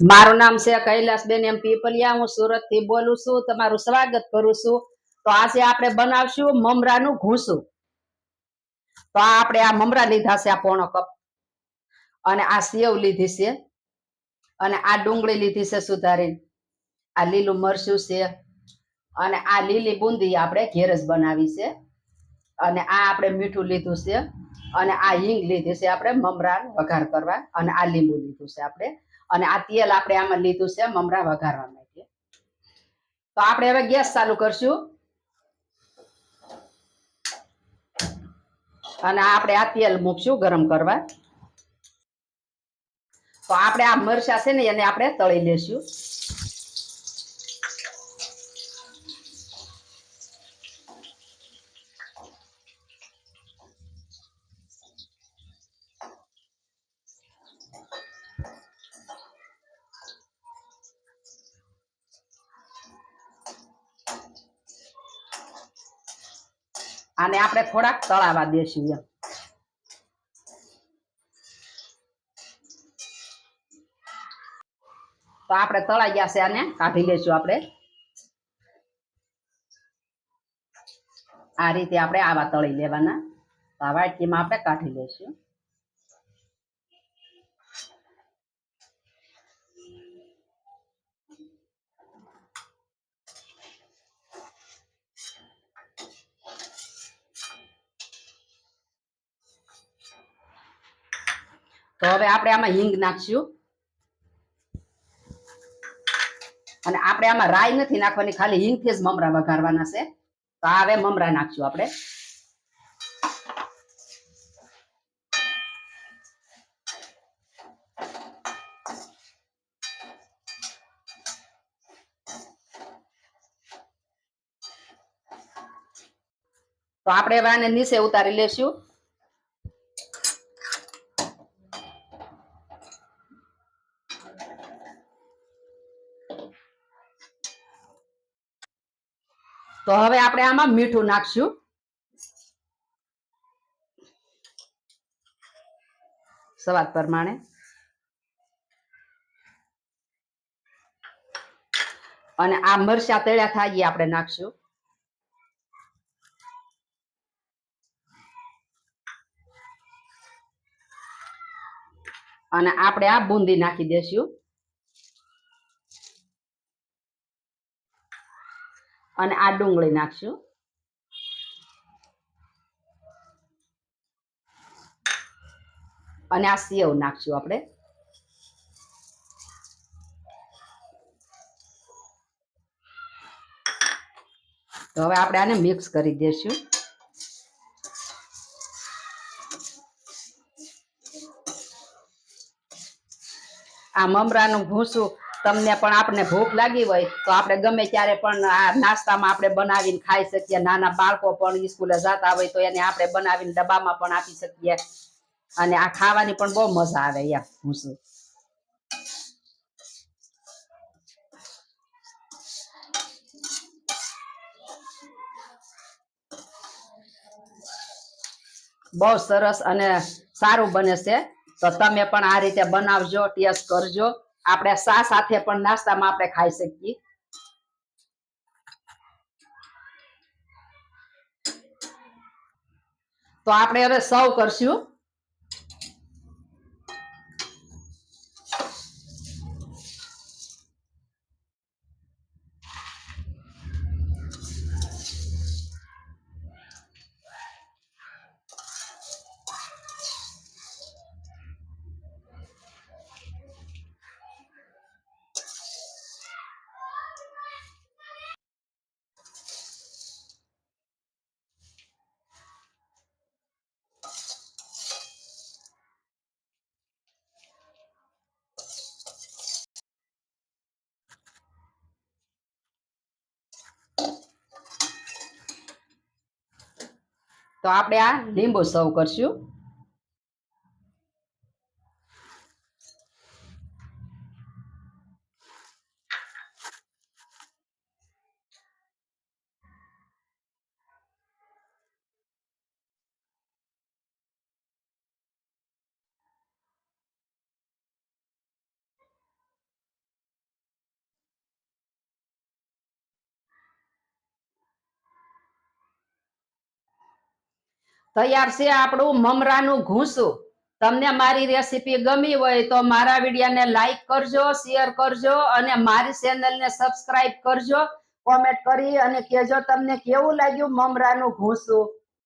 મારું નામ છે કૈલાસબેન એમ પીપલિયા. હું સુરતથી બોલું છું. તમારું સ્વાગત કરું છું. તો આજે આપણે બનાવશું મમરાનું ઘૂસું. તો આ આપણે આ મમરા લીધા છે આ પોણો કપ. અને આ સેવ લીધી છે. અને આ ડુંગળી લીધી છે સુધારીને. આ લીલું મરચું છે. અને આ લીલી બુંદી આપણે ઘેર બનાવી છે. અને આ આપણે મીઠું લીધું છે. અને આ હિંગ લીધી છે આપણે મમરા વઘાર કરવા. અને આ લીંબુ લીધું છે આપણે. અને આ તેલ આપણે આમાં લીધું છે મમરા વઘારવા માટે તો આપણે હવે ગેસ ચાલુ કરશું. અને આપણે આ તેલ મૂકશું ગરમ કરવા. તો આપણે આ મરચા છે ને એને આપણે તળી લેશું. આને આપણે થોડાક તળાવા દેશું એમ. તો આપણે તળાઈ ગયા છે આને, કાઢી લેશું આપણે. આ રીતે આપણે આવા તળી લેવાના. આ વાટકીમાં આપણે કાઢી લઈશું. તો હવે આપણે આમાં હિંગ નાખશું. અને આપણે આમાં રાઈ નથી નાખવાની, ખાલી હિંગથી જ મમરા વઘારવાના છે. તો હવે મમરા નાખશું આપણે. તો આપણે હવે આને નીચે ઉતારી લેશું. તો હવે આપણે આમાં મીઠું નાખશું. સ્વાદ પ્રમાણે. અને આ મરચા તળ્યા થાય એ આપણે નાખશું. અને આપણે આ બુંદી નાખી દેશું. અને આ ડુંગળી નાખશું. અને આ સેવ નાખશું આપણે. તો હવે આપણે આને મિક્સ કરી દઈશું આ મમરાનું ભૂસું તમને પણ આપણે ભૂખ લાગી હોય, તો આપણે ગમે ત્યારે પણ આ નાસ્તામાં આપણે બનાવીને ખાઈ શકીએ. નાના બાળકો પણ સ્કૂલે જતા હોય તો એને આપણે બનાવીને ડબ્બામાં પણ આપી શકીએ. અને આ ખાવાની પણ બહુ મજા આવે એમ ભૂસું બહુ સરસ અને સારું બને છે. તો તમે પણ આ રીતે બનાવજો, ટેસ્ટ કરજો. આપણે શા સાથે પણ નાસ્તામાં આપણે ખાઈ શકીએ? તો આપણે હવે સર્વ કરશું. તો આપણે આ લીંબુ સર્વ કરશું. તૈયાર છે આપણું મમરાનું ઘૂંસું. તમને મારી રેસીપી ગમી હોય તો મારા વિડીયોને લાઈક કરજો શેર કરજો અને મારી ચેનલને સબસ્ક્રાઇબ કરજો. કોમેન્ટ કરી અને કહેજો તમને કેવું લાગ્યું મમરાનું ઘૂંસું?